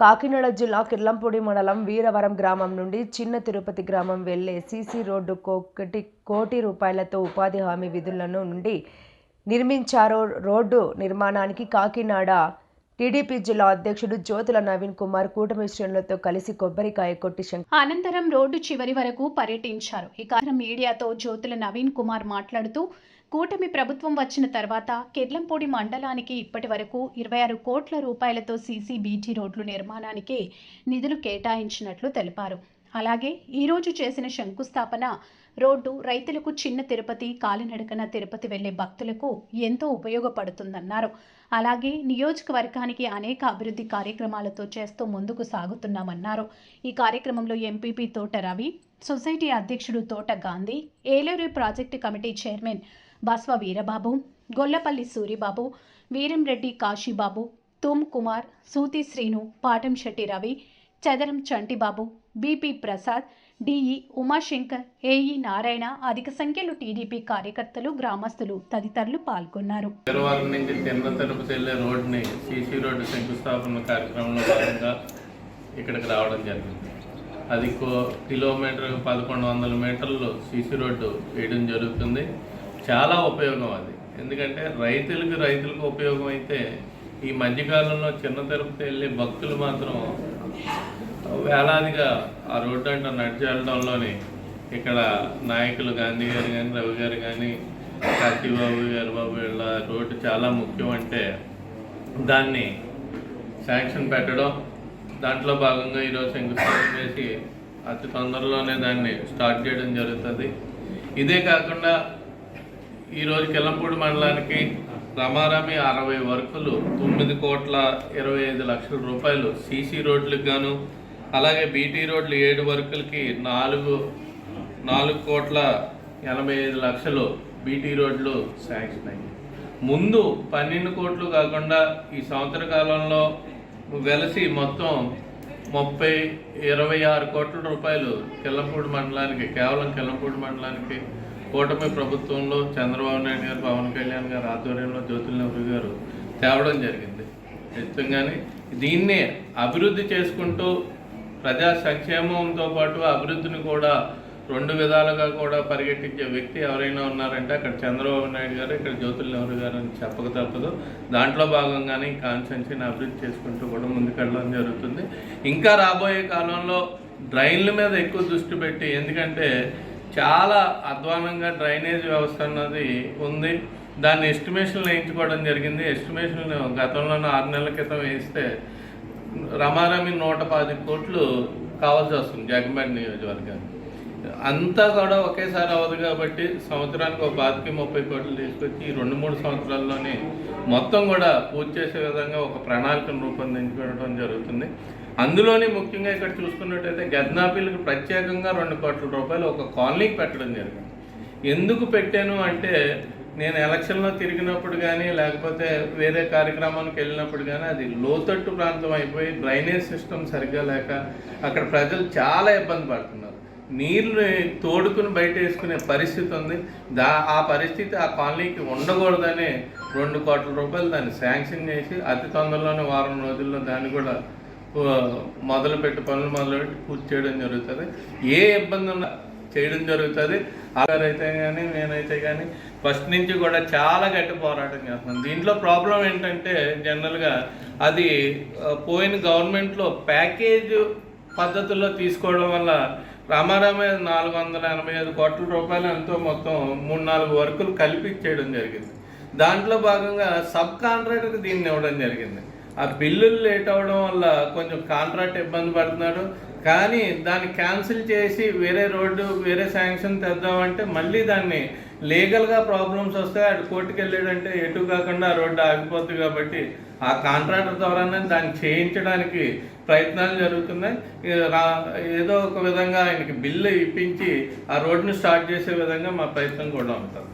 కాకినాడ జిల్లా కిర్లంపూడి మండలం వీరవరం గ్రామం నుండి చిన్న తిరుపతి గ్రామం వెళ్ళే సీసీ రోడ్డు కోటి కోటి రూపాయలతో ఉపాధి హామీ విధులను నుండి నిర్మించారు. రోడ్డు నిర్మాణానికి కాకినాడ టీడీపీ జిల్లా అధ్యక్షుడు జ్యోతుల నవీన్ కుమార్ కూటమి శ్రేణులతో కలిసి కొబ్బరికాయ కొట్టి అనంతరం రోడ్డు చివరి వరకు పర్యటించారు. ఈ మీడియాతో జ్యోతుల నవీన్ కుమార్ మాట్లాడుతూ కూటమి ప్రభుత్వం వచ్చిన తర్వాత కిర్లంపూడి మండలానికి ఇప్పటి వరకు ఇరవై ఆరు కోట్ల రూపాయలతో సీసీ బీటీ రోడ్లు నిర్మాణానికి నిధులు కేటాయించినట్లు తెలిపారు. అలాగే ఈరోజు చేసిన శంకుస్థాపన రోడ్డు రైతులకు చిన్న తిరుపతి కాలినడకన తిరుపతి వెళ్ళే భక్తులకు ఎంతో ఉపయోగపడుతుందన్నారు. అలాగే నియోజకవర్గానికి అనేక అభివృద్ధి కార్యక్రమాలతో చేస్తూ ముందుకు సాగుతున్నామన్నారు. ఈ కార్యక్రమంలో ఎంపీపీ తోట రవి సొసైటీ అధ్యక్షుడు Thota Gandhi Eluru project committee chairman Basva Veerababu Gollapalli Suribabu Veeramreddy Kasibabu Thum Kumar Suthi Srinu Patam Setti Ravi Chadaram Chantibabu BP Prasad DE Umashankar AE Narayana అధిక సంఖ్యలో టీడీపీ కార్యకర్తలు గ్రామస్తులు తదితరులు పాల్గొన్నారు. తిరువారం నుంచి తిన్న తిరుపతి వెళ్ళే రోడ్డుని సీసీ రోడ్డు శంకుస్థాపన కార్యక్రమంలో భాగంగా ఇక్కడికి రావడం జరిగింది. అది కో కిలోమీటర్ పదకొండు వందల మీటర్లు సీసీ రోడ్డు వేయడం జరుగుతుంది. చాలా ఉపయోగం అది. ఎందుకంటే రైతులకు రైతులకు ఉపయోగం అయితే ఈ మధ్యకాలంలో చిన్న తిరుపతి వెళ్ళే భక్తులు మాత్రం వేలాదిగా ఆ రోడ్డు అంట నడిచి ఇక్కడ నాయకులు గాంధీ గారు కానీ రవి గారు కానీ కాశీబాబు గారు బాబు వీళ్ళ రోడ్డు చాలా ముఖ్యం అంటే దాన్ని శాంక్షన్ పెట్టడం దాంట్లో భాగంగా ఈరోజు శంకుస్థాపన చేసి అతి తొందరలోనే దాన్ని స్టార్ట్ చేయడం జరుగుతుంది. ఇదే కాకుండా ఈరోజు కిల్లంపూడి మండలానికి రమారమి అరవై వర్కులు తొమ్మిది కోట్ల ఇరవై ఐదు లక్షల రూపాయలు సీసీ రోడ్లకు గాను అలాగే బీటీ రోడ్లు ఏడు వర్కులకి నాలుగు నాలుగు కోట్ల ఎనభై ఐదు లక్షలు బీటీ రోడ్లు శాంక్షన్ అయ్యాయి. ముందు పన్నెండు కోట్లు కాకుండా ఈ సంవత్సర కాలంలో వెలసి మొత్తం ముప్పై ఇరవై ఆరు కోట్ల రూపాయలు కిల్లంపూడి మండలానికి కేవలం కిల్లంపూడి మండలానికి కూటమి ప్రభుత్వంలో చంద్రబాబు నాయుడు గారు పవన్ కళ్యాణ్ గారు ఆధ్వర్యంలో జ్యోతుల నెహ్రూ గారు తేవడం జరిగింది. ఖచ్చితంగానే దీన్నే అభివృద్ధి చేసుకుంటూ ప్రజా సంక్షేమంతో పాటు అభివృద్ధిని కూడా రెండు విధాలుగా కూడా పరిగెట్టించే వ్యక్తి ఎవరైనా ఉన్నారంటే అక్కడ చంద్రబాబు నాయుడు గారు ఇక్కడ జ్యోతుల నెహ్రూ గారు అని చెప్పక తప్పదు. దాంట్లో భాగంగానే ఈ కాన్స్టెన్సీని అభివృద్ధి చేసుకుంటూ కూడా ముందుకెళ్ళడం జరుగుతుంది. ఇంకా రాబోయే కాలంలో డ్రైన్ల మీద ఎక్కువ దృష్టి పెట్టి ఎందుకంటే చాలా అధ్వానంగా డ్రైనేజ్ వ్యవస్థ అన్నది ఉంది. దాన్ని ఎస్టిమేషన్లు వేయించుకోవడం జరిగింది. ఎస్టిమేషన్ గతంలోనే ఆరు నెలల క్రితం వేస్తే రమారమి నూట పది కోట్లు కావాల్సి వస్తుంది జగన్మేట నియోజకవర్గానికి. అంతా కూడా ఒకేసారి అవ్వదు కాబట్టి సంవత్సరానికి ఒక బాధికి ముప్పై కోట్లు తీసుకొచ్చి ఈ రెండు మూడు సంవత్సరాల్లోనే మొత్తం కూడా పూర్తి చేసే విధంగా ఒక ప్రణాళికను రూపొందించుకోవడం జరుగుతుంది. అందులోనే ముఖ్యంగా ఇక్కడ చూసుకున్నట్టయితే గద్నాపీలకు ప్రత్యేకంగా రెండు కోట్ల రూపాయలు ఒక కాలనీకి పెట్టడం జరిగింది. ఎందుకు పెట్టాను అంటే నేను ఎలక్షన్లో తిరిగినప్పుడు కానీ లేకపోతే వేరే కార్యక్రమానికి వెళ్ళినప్పుడు కానీ అది లోతట్టు ప్రాంతం అయిపోయి డ్రైనేజ్ సిస్టమ్ సరిగ్గా లేక అక్కడ ప్రజలు చాలా ఇబ్బంది పడుతున్నారు. నీళ్ళు తోడుకుని బయట వేసుకునే పరిస్థితి ఉంది. దా ఆ పరిస్థితి ఆ కాలనీకి ఉండకూడదని రెండు కోట్ల రూపాయలు దాన్ని శాంక్షన్ చేసి అతి తొందరలోనే వారం రోజుల్లో దాన్ని కూడా మొదలుపెట్టి పనులు మొదలుపెట్టి పూర్తి చేయడం జరుగుతుంది. ఏ ఇబ్బంది ఉన్నా చేయడం జరుగుతుంది. అయితే కానీ నేనైతే కానీ ఫస్ట్ నుంచి కూడా చాలా గట్టి పోరాటం చేస్తున్నాను దీంట్లో ప్రాబ్లం ఏంటంటే జనరల్గా అది పోయిన గవర్నమెంట్లో ప్యాకేజ్ పద్ధతుల్లో తీసుకోవడం వల్ల రామారామే నాలుగు వందల ఎనభై ఐదు కోట్ల రూపాయలు ఎంతో మొత్తం మూడు నాలుగు వర్కులు కలిపి ఇచ్చేయడం జరిగింది. దాంట్లో భాగంగా సబ్ కాంట్రాక్టర్కి దీన్ని ఇవ్వడం జరిగింది. ఆ బిల్లులు లేట్ అవ్వడం వల్ల కొంచెం కాంట్రాక్ట్ ఇబ్బంది పడుతున్నాడు. కానీ దాన్ని క్యాన్సిల్ చేసి వేరే రోడ్డు వేరే శాంక్షన్ తెద్దామంటే మళ్ళీ దాన్ని లీగల్గా ప్రాబ్లమ్స్ వస్తాయి. అటు కోర్టుకు వెళ్ళాడంటే ఎటు కాకుండా ఆ రోడ్డు ఆగిపోతుంది కాబట్టి ఆ కాంట్రాక్టర్ ద్వారానే దాన్ని చేయించడానికి ప్రయత్నాలు జరుగుతున్నాయి. రా- ఏదో ఒక విధంగా ఆయనకి బిల్లు ఇప్పించి ఆ రోడ్డును స్టార్ట్ చేసే విధంగా మా ప్రయత్నం కూడా ఉంటుంది